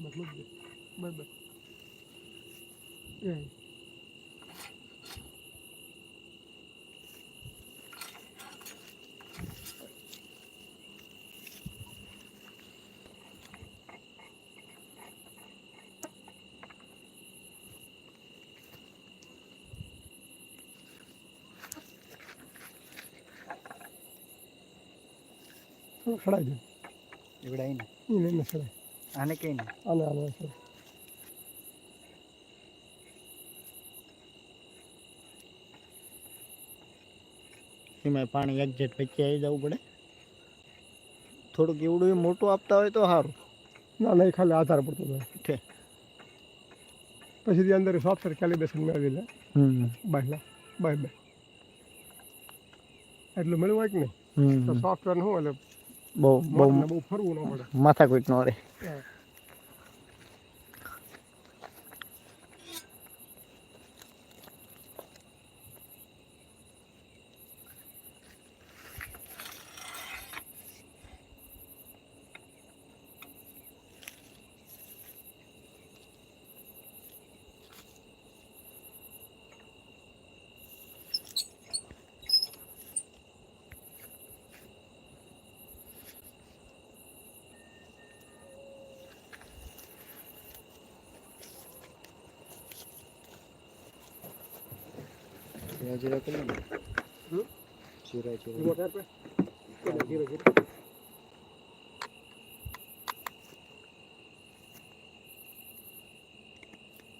મતલબ છે. એ સડાઈ દે એવડાય ને. એને સડાય આને કઈ ને આને આને છે એમાં પાણી એક્ઝેટ વચ્ચે આવી જવું પડે. થોડુંક એવડું મોટું આપતા હોય તો સારું. ના નહીં ખાલી આધાર પડતો હોય. પછી અંદર સોફ્ટવેર કેલિબ્રેશન મેળવી લે હમ. બાયલા. Bye bye. એટલું મળ્યું હોય કે નહીં? તો સોફ્ટવેર શું એટલે બહુ બહુ માથાકૂટ નો રે જીરા જીરા કરી ને? જીરા જીરા. ધીરે ધીરે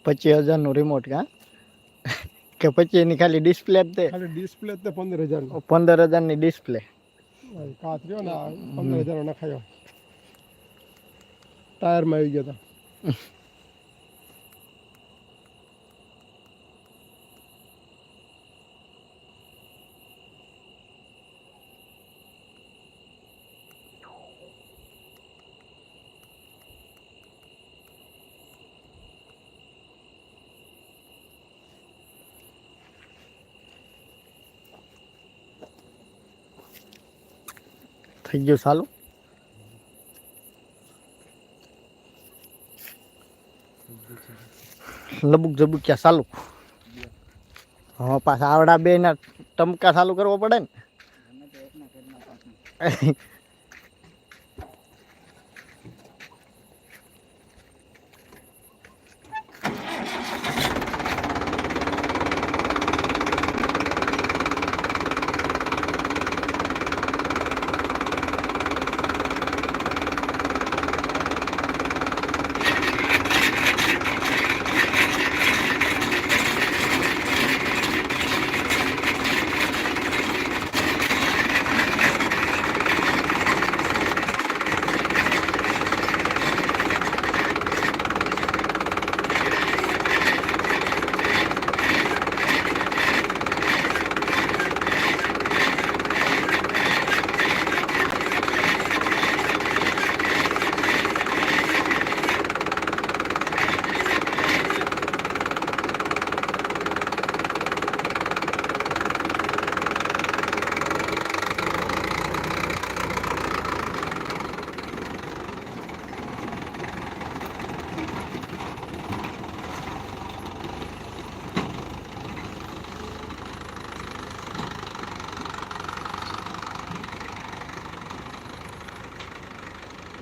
પચીસ હજારનું રિમોટ કા? કે પછી એની ખાલી ડિસ્પ્લે જ તે? ખાલી ડિસ્પ્લે જ તે પંદર હજારનો પંદર હજારની ડિસ્પ્લે કાચ ને પંદર હજારનો નખાયો. ટાયરમાં આવી ગયો હતા થઈ ગયું સારું લબુક જબુક્યા ચાલુ હા પાછા આવડા બે ના ટમકા ચાલુ કરવો પડે ને.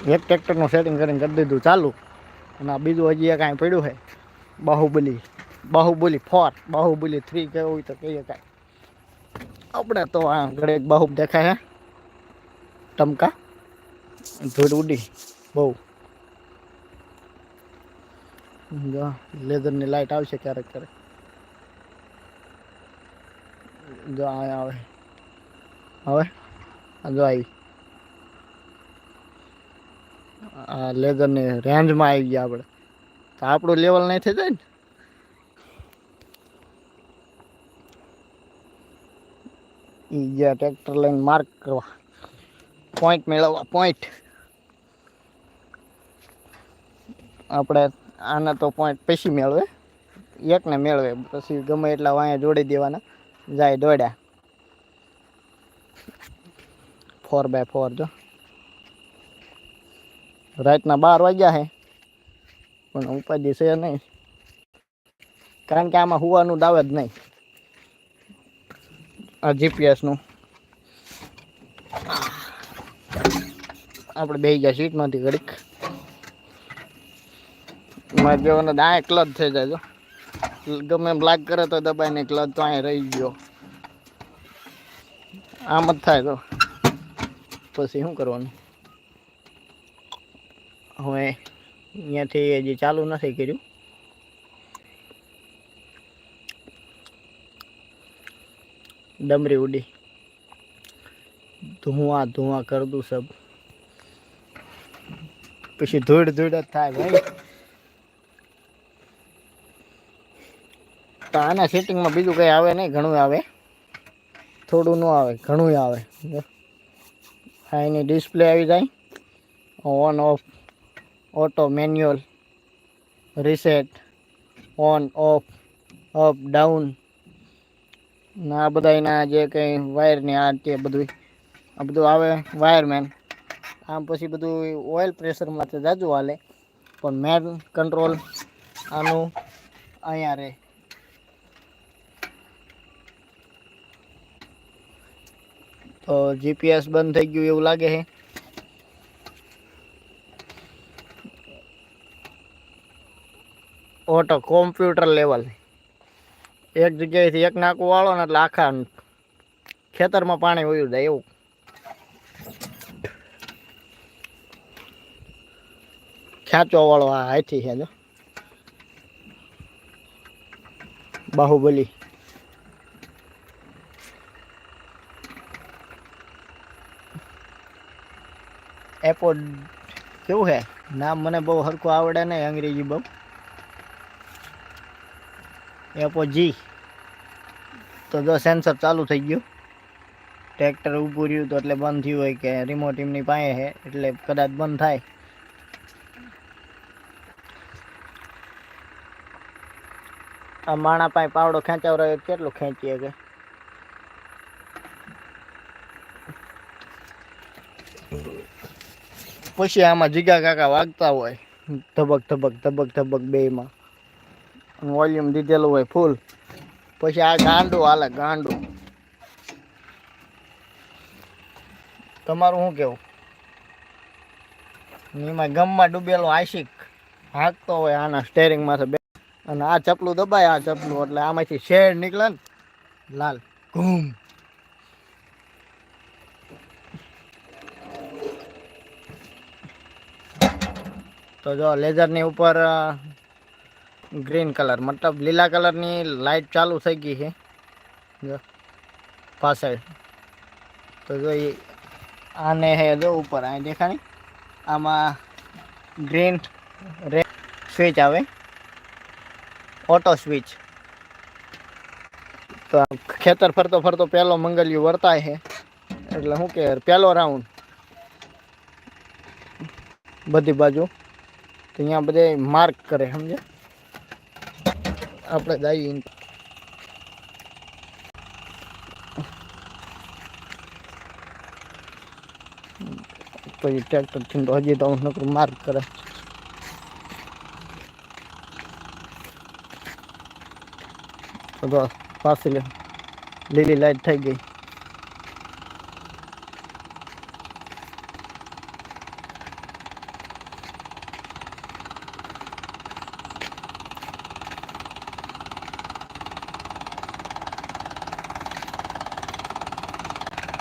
એક ટ્રેક્ટરનું સેટિંગ કરીને કરી દીધું ચાલુ અને આ બીજું હજી એક કાંઈ પડ્યું છે બાહુબલી બાહુબલી ફોર બાહુબલી થ્રી કેવું હોય તો કહીએ કાંઈ આપણે તો આ ઘરે એક બાહુબ દેખાય છે ટમકા ધૂળ ઉડી બહુ જો લેઝરની લાઇટ આવશે ક્યારેક ક્યારેક જો અહીંયા આવે હવે આ જો આવી આ લેઝરની રેન્જમાં આવી ગયા આપણે. તો આપણું લેવલ નહીં થઈ જાય ને? ઈ ગયા ટ્રેક્ટર લઈને માર્ક કરવા. પોઈન્ટ મેળવવા પોઈન્ટ આપણે આના તો પોઈન્ટ પછી મેળવે. એકને મેળવે, પછી ગમે એટલા વાયા જોડી દેવાના, જાય દોડ્યા. ફોર બાય ફોર જો. રાતના બાર વાગ્યા છે પણ ઉપાધિ છે નહીં. કારણ કે આમાં હોવાનું દાવે જ નહીં. આ જીપીએસનું આપણે બે ગયા સીટમાંથી ઘડીક. મારે જેવાનો દાય ક્લચ થઈ જાય ગમે એમ લાગ કરે તો દબાઈને ક્લચ તો અહીંયા રહી ગયો. આમ જ થાય તો. પછી શું કરવાનું? હવે અહીંયાથી હજી ચાલુ નથી કર્યું. ડમરી ઉડી. ધુઆ ધુઆ કર દઉં સબ. પછી ધૂળ ધૂળ જ થાય ભાઈ. તો આના સેટિંગમાં બીજું કંઈ આવે નહીં, ઘણું આવે. થોડું ન આવે ઘણું આવે. આ એની ડિસ્પ્લે આવી જાય. On off auto manual reset on off up down ને આ બધા એના જે કંઈ વાયરની આ તે બધું. આ બધું આવે વાયરમેન આમ પછી બધું ઓઇલ પ્રેશરમાં તો જાજુ હાલે. પણ મેન કંટ્રોલ આનું અહીંયા રહે. તો જીપીએસ બંધ થઈ ગયું એવું લાગે છે. ઓટો કોમ્પ્યુટર લેવલ એક જગ્યાએથી એક નાકું વાળો ને એટલે આખા ખેતરમાં પાણી વયું જાય એવું. ખેંચો વાળો આ હાથી છે જો. બાહુબલી. એપોર્ટ કેવું છે? નામ મને બહુ સરખું આવડે નહીં, અંગ્રેજી બહુ. એપો જી તો જો સેન્સર ચાલુ થઈ ગયું. ટ્રેક્ટર ઊભું રહ્યું તો એટલે બંધ થયું હોય કે રિમોટ એમની પાસે છે, એટલે કદાચ બંધ થાય. આ માણા પાસે પાવડો ખેંચાવ રહ્યો કેટલું ખેંચીએ કે? પછી આમાં જીગા કાકા વાગતા હોય. ધબક ધબક ધબક ધબક બેમાં વોલ્યુમ દીધેલું હોય ફૂલ પછી આ ગાંડું હાલે ગાંડું. તમારું શું કેવું? એમાં ગમમાં ડૂબેલો આશિક હાંકતો હોય આના સ્ટેરિંગમાં બે અને આ ચપલું દબાય, આ ચપલું, એટલે આમાંથી શેડ નીકળે ને, લાલ. ઘૂમ. તો જો લેઝરની ઉપર ગ્રીન કલર મતલબ લીલા કલરની લાઈટ ચાલુ થઈ ગઈ છે જો પાછળ તો જો એ આને હે જો ઉપર આ દેખાણી આમાં ગ્રીન રેડ સ્વિચ આવે ઓટો સ્વિચ તો આ ખેતર ફરતો ફરતો પહેલો મંગલિયું વર્તાય છે એટલે શું કે પહેલો રાઉન્ડ। બધી બાજુ। તો અહીંયા બધે માર્ક કરે સમજે આપણે જઈએ પછી ટ્રેક્ટરથી હજી તો નકરું માર્ક કરે. તો પાછી લીલી લાઈટ થઈ ગઈ.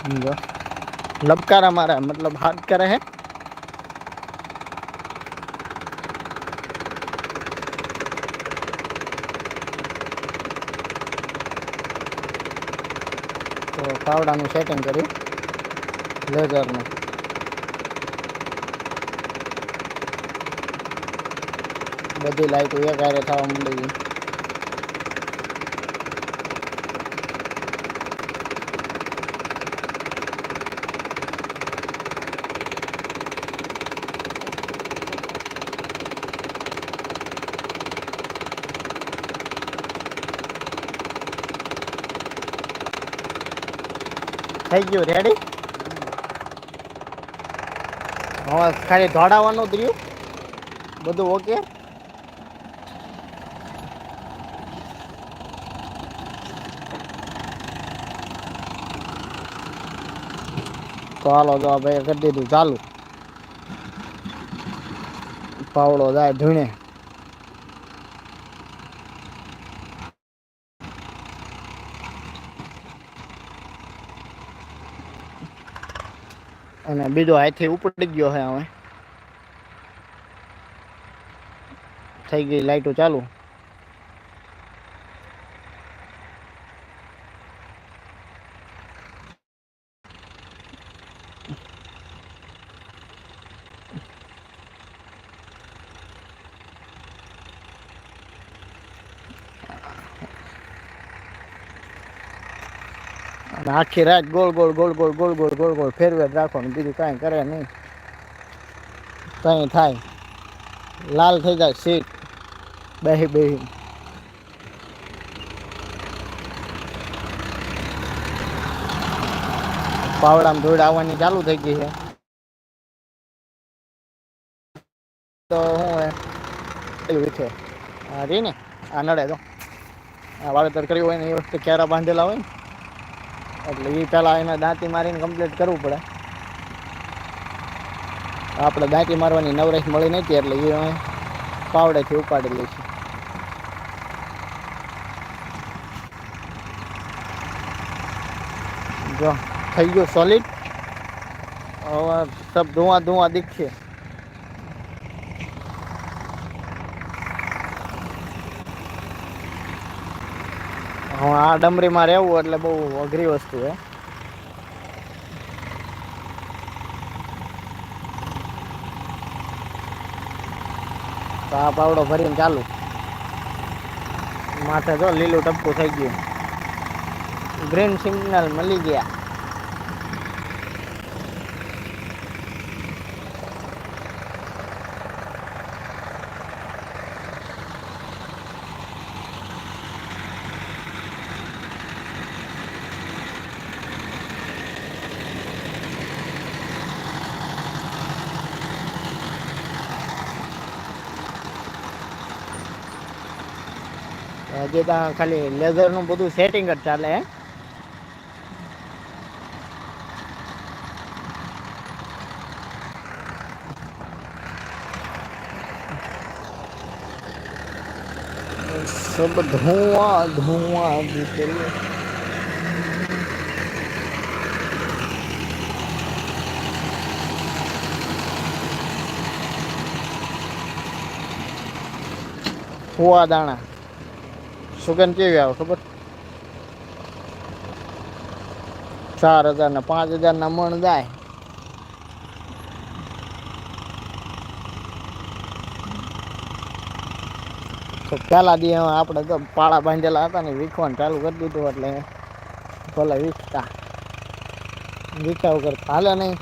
સમજો લપકારા મારા મતલબ હાથ કરે હે તો પાવડાનું સેટિંગ કર્યું લેઝરનું બધી લાઈટો એક હારે થવા માંડી ગઈ થઈ ગયું. રેડી ખાલી ધોડાવાનું રહ્યું. બધું ઓકે ચાલો તો ભાઈ કરી દીધું. ચાલુ. પાવડો જાય, ધૂણે. અને બીજો હાથથી ઉપડી ગયો છે હવે થઈ ગઈ લાઈટો ચાલુ આખી રાત ગોળ ગોળ ગોળ ગોળ ગોળ ગોળ ગોળ ગોળ ફેરવે જ રાખવાનું, બીજું કાંઈ કરે નહીં. કંઈ થાય. લાલ થઈ જાય સીટ. બેહી બેહી. પાવડામાં ધૂળ આવવાની ચાલુ થઈ ગઈ છે. તો હું હે પેલું વિશે આ રી ને આ નડે તો આ વાવેતર કર્યું હોય ને એ વખતે ક્યારા બાંધેલા હોય ને એટલે એ પહેલાં એને દાંતી મારીને કમ્પ્લીટ કરવું પડે. આપણે દાંતી મારવાની નવરેશ મળી નથી એટલે એ અમે પાવડેથી ઉપાડી લઈશું જો, થઈ ગયું સોલિડ હવે સબ ધુઆ ધુઆ દીખશે. આ ડમરીમાં રહેવું એટલે બહુ અઘરી વસ્તુ છે. આ પાવડો ભરીને ચાલુ. માથે જો લીલું ટપકું થઈ ગયું. ગ્રીન સિગ્નલ મળી ગયા. હજી તો ખાલી લેઝરનું બધું સેટિંગ જ ચાલે હે सब धुआं धुआं निकले ફુવા દાણા સુગંધ કેવી આવે ખબર? ચાર હજાર ને પાંચ હજાર ના મણ જાય. તો પેલા દી આપણે પાળા બાંધેલા હતા ને વીખવાનું ચાલુ કરી દીધું એટલે ભલે વીખતા. વીખ્યા વગર હાલે નહીં.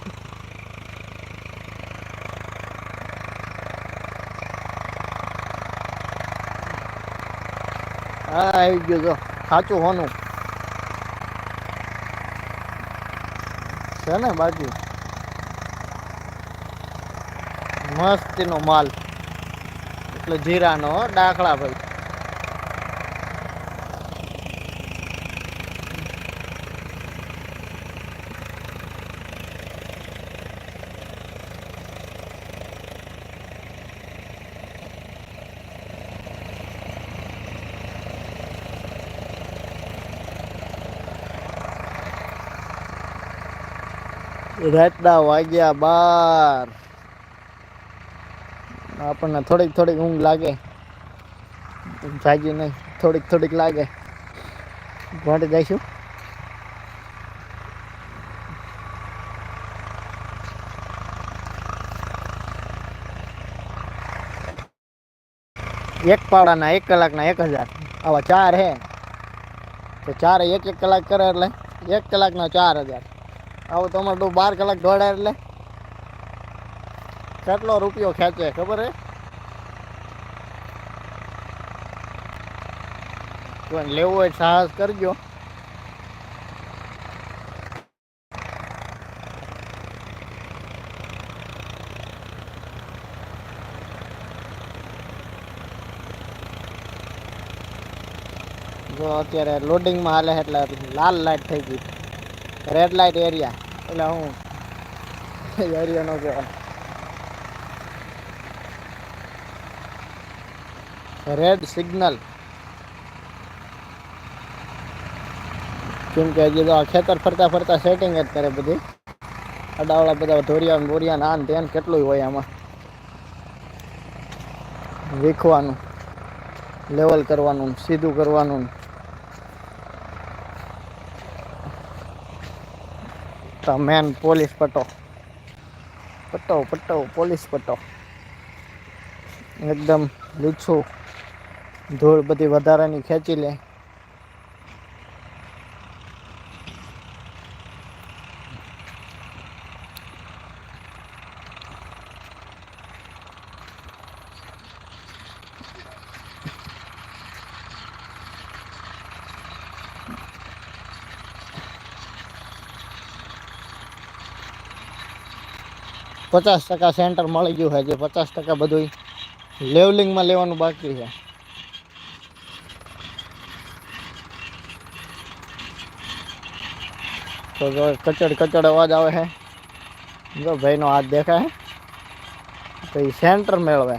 હા, આવી ગયો તો સાચું હોનું. છે ને બાજુ? મસ્તીનો માલ. એટલે જીરાનો દાખલા ભાઈ રાતના વાગ્યા બાર. આપણને થોડીક થોડીક ઊંઘ લાગે. જાગી નહીં, થોડીક થોડીક લાગે. માટે જઈશું? એક પાડાના એક કલાકના એક હજાર. આવા ચાર હે. તો ચાર એક એક કલાક કરે એટલે એક કલાકના ચાર હજાર. આવું તમારે તો બાર કલાક દોડાય એટલે. કેટલો રૂપિયો ખેંચે, ખબર હે? કોઈ લેવું હોય સાહસ કરજો. જો અત્યારે લોડિંગમાં હાલે એટલે લાલ લાઈટ થઈ ગઈ. રેડ લાઇટ એરિયા એટલે હું યારિયા નો કહેવાય રેડ સિગ્નલ કેમ કે હજી તો આ ખેતર ફરતા ફરતા સેટિંગ જ કરે બધી. અડાવડા બધા ધોરિયા બોરિયા ને આન તેન કેટલું હોય આમાં. વીખવાનું. લેવલ કરવાનું સીધું કરવાનું તો મેન પોલીસ પટ્ટો. પટ્ટો પટ્ટો પોલીસ પટ્ટો. એકદમ લીછું. ધૂળ બધી વધારાની ખેંચી લે. પચાસ ટકા સેન્ટર મળી ગયું છે, જે પચાસ ટકા બધું લેવલિંગમાં લેવાનું બાકી છે. તો કચડ કચડ અવાજ આવે છે. જો ભાઈનો હાથ દેખાય તો એ સેન્ટર મેળવે.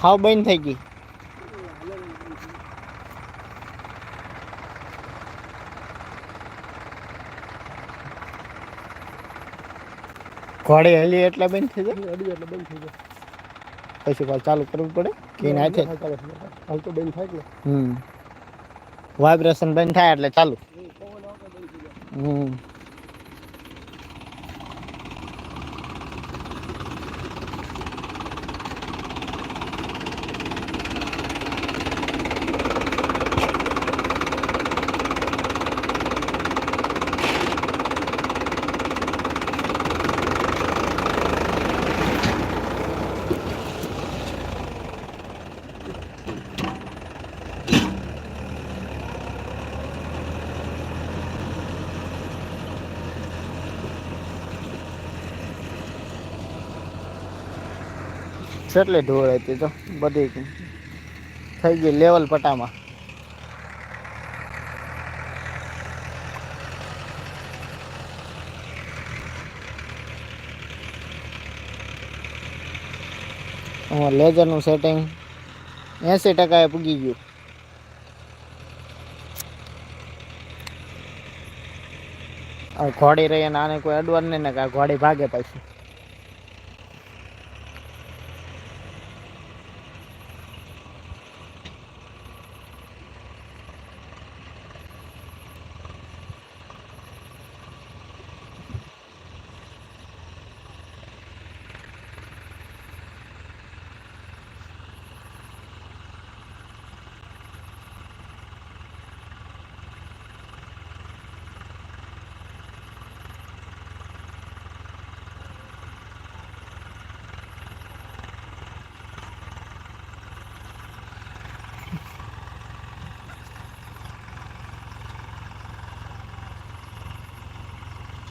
હાવ બંધ થઈ ગઈ. ઘોડે હલી એટલે બંધ થઈ જાય? અડી એટલે બંધ થઈ જાય. પછી પાછું ચાલુ કરવું પડે? કે ના થાય? હાલ. હાલ તો બંધ થાય હમ. વાઇબ્રેશન બંધ થાય એટલે ચાલુ. હમ. કેટલી ઢોળ હતી તો બધી થઈ ગઈ લેવલ પટામાં. લેઝરનું સેટિંગ એંસી ટકાએ પૂગી ગયું. ઘોડી રહી અને આને કોઈ અડવાનું નહીં ને કે ઘોડી ભાગે પાછી.